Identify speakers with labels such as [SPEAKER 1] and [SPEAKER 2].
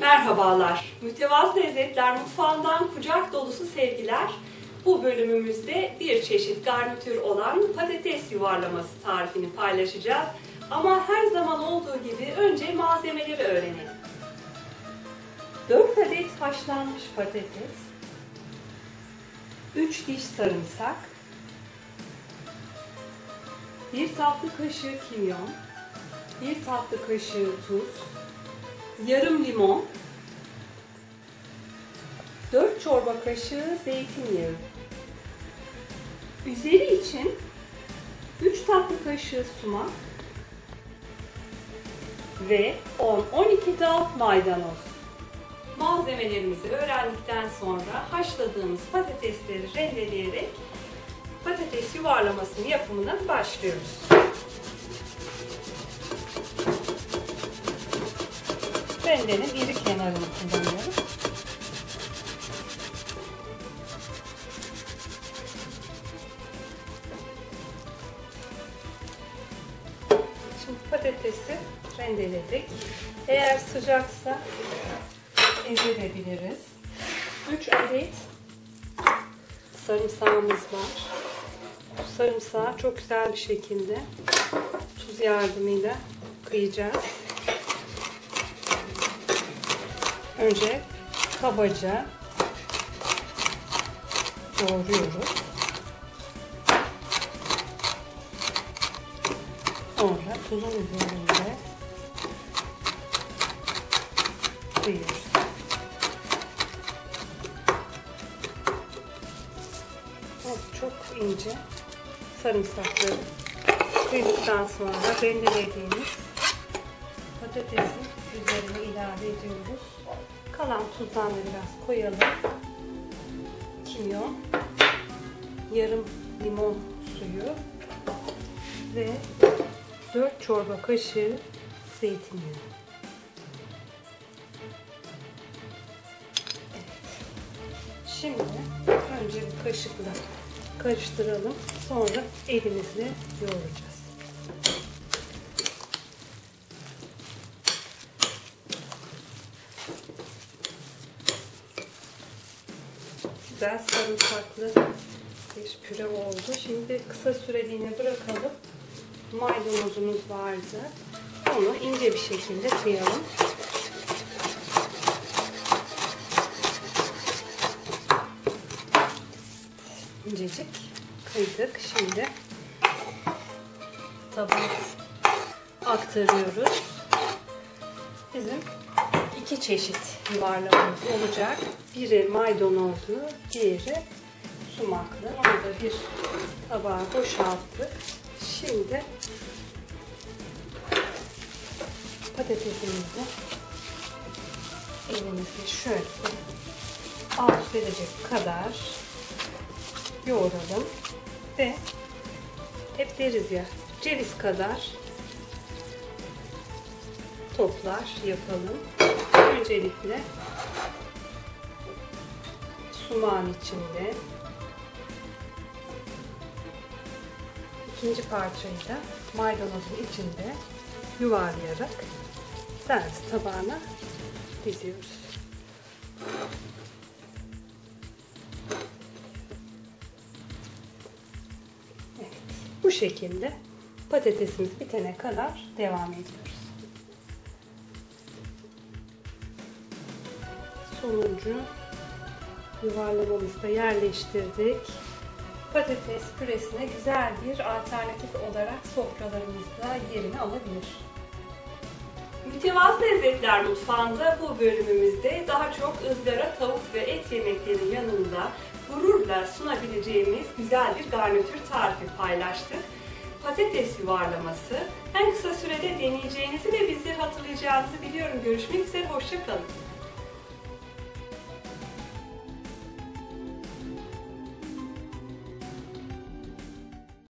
[SPEAKER 1] Merhabalar. Mütevazı Lezzetler Mutfağından kucak dolusu sevgiler. Bu bölümümüzde bir çeşit garnitür olan patates yuvarlaması tarifini paylaşacağız. Ama her zaman olduğu gibi önce malzemeleri öğrenelim. 4 adet haşlanmış patates, 3 diş sarımsak, 1 tatlı kaşığı kimyon, 1 tatlı kaşığı tuz, yarım limon, 4 çorba kaşığı zeytinyağı. Üzeri için 3 tatlı kaşığı sumak ve 10-12 dal maydanoz. Malzemelerimizi öğrendikten sonra haşladığımız patatesleri rendeleyerek patates yuvarlamasının yapımına başlıyoruz. Rendenin iri kenarını kullanıyorum. Şimdi patatesi rendeledik. Eğer sıcaksa ezebiliriz. 3 adet sarımsağımız var. Bu sarımsağı çok güzel bir şekilde tuz yardımıyla kıyacağız. Önce kabaca doğruyoruz. Sonra tuzun üzerinde kıyıyoruz. Evet, çok ince sarımsakları kıydıktan sonra rendelediğimiz patatesin üzerine ilave ediyoruz. Kalan tuzdan da biraz koyalım. Kimyon, yarım limon suyu ve 4 çorba kaşığı zeytinyağı. Şimdi önce bir kaşıkla karıştıralım. Sonra elimizle yoğuracağız. Güzel sarımsaklı bir püre oldu. Şimdi kısa süreliğine bırakalım. Maydanozumuz vardı. Onu ince bir şekilde kıyalım. İncecik kıydık. Şimdi tabağa aktarıyoruz. Bizim iki çeşit yuvarlamamız olacak. Biri maydanozlu, diğeri sumaklı. Onu da bir tabağa boşalttık. Şimdi patatesimizi elimizle şöyle alt verecek kadar yoğuralım ve hep deriz ya ceviz kadar toplar yapalım. Öncelikle sumağın içinde ikinci parçayı da maydanozun içinde yuvarlayarak servis tabağına diziyoruz. Evet, bu şekilde patatesimiz bitene kadar devam ediyoruz. Sonuncu yuvarlamamızı da yerleştirdik. Patates püresine güzel bir alternatif olarak sofralarımızda yerini alabilir. Mütevazı Lezzetler Mutfağı'nda bu bölümümüzde daha çok ızgara, tavuk ve et yemekleri yanında gururla sunabileceğimiz güzel bir garnitür tarifi paylaştık. Patates yuvarlaması en kısa sürede deneyeceğinizi ve bizi hatırlayacağınızı biliyorum. Görüşmek üzere, hoşçakalın.